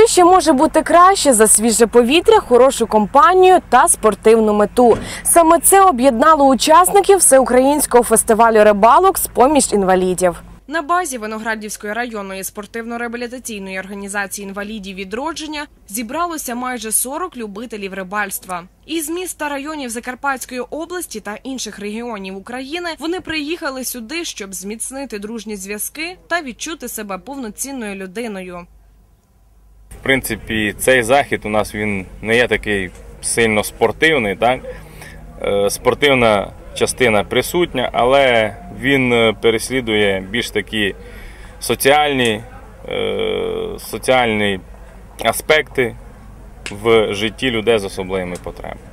Що ще може бути краще за свіже повітря, хорошу компанію та спортивну мету? Саме це об'єднало учасників всеукраїнського фестивалю рибалок з поміж інвалідів. На базі Виноградівської районної спортивно-реабілітаційної організації інвалідів відродження зібралося майже 40 любителів рибальства. Із міст та районів Закарпатської області та інших регіонів України вони приїхали сюди, щоб зміцнити дружні зв'язки та відчути себе повноцінною людиною. В принципі, цей захід у нас він не є такий сильно спортивний. Так? Е, Спортивна частина присутня, але він е, переслідує більш такі соціальні, е, соціальні аспекти в житті людей з особливими потребами.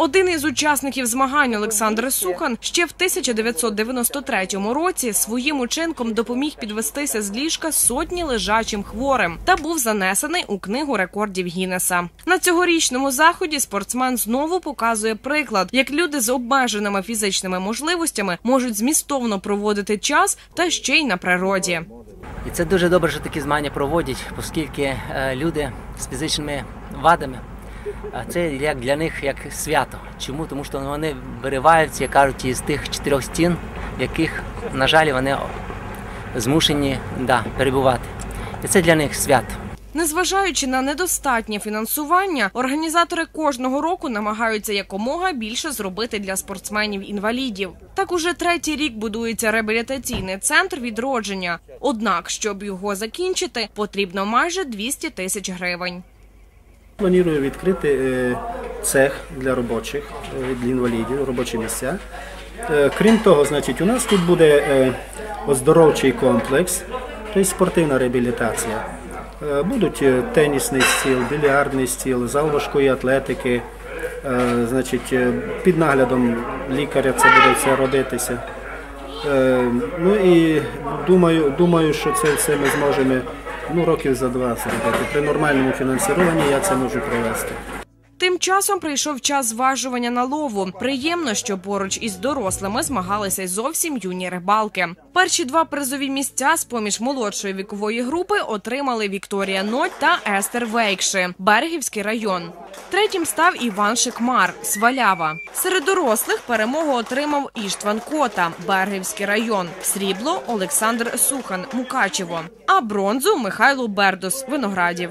Один із учасників змагань Олександр Сухан ще в 1993 році своїм учинком допоміг підвестися з ліжка сотні лежачим хворим та був занесений у книгу рекордів Гіннеса. На цьогорічному заході спортсмен знову показує приклад, як люди з обмеженими фізичними можливостями можуть змістовно проводити час та ще й на природі. І це дуже добре, що такі змагання проводять, оскільки е, люди з фізичними вадами. Е, Це як для них як свято. Чому? Тому що вони вириваються, як кажуть, із тих чотирьох стін, яких, на жаль, вони змушені да, перебувати. І це для них свято. Незважаючи на недостатнє фінансування, організатори кожного року намагаються якомога більше зробити для спортсменів-інвалідів. Так уже третій рік будується реабілітаційний центр відродження. Однак, щоб його закінчити, потрібно майже 200 тисяч гривень. Планую відкрити е, цех для робочих, е, для інвалідів, робочі місця. Е, Крім того, значить, у нас тут буде оздоровчий комплекс, тобто спортивна реабілітація. Будуть тенісний стіл, більярдний стіл, зал важкої атлетики. Значить, під наглядом лікаря це буде все родитися. Ну і думаю, думаю, що це все ми зможемо ну, років за два зробити. При нормальному фінансуванні я це можу провести. Тим часом прийшов час зважування на лову. Приємно, що поруч із дорослими змагалися й зовсім юні рибалки. Перші два призові місця з поміж молодшої вікової групи отримали Вікторія Ноть та Естер Вейкши, Бергівський район. Третім став Іван Шикмар, Свалява. Серед дорослих перемогу отримав Іштван Кота, Бергівський район, срібло Олександр Сухан, Мукачево, а бронзу Михайло Бердос, Виноградів.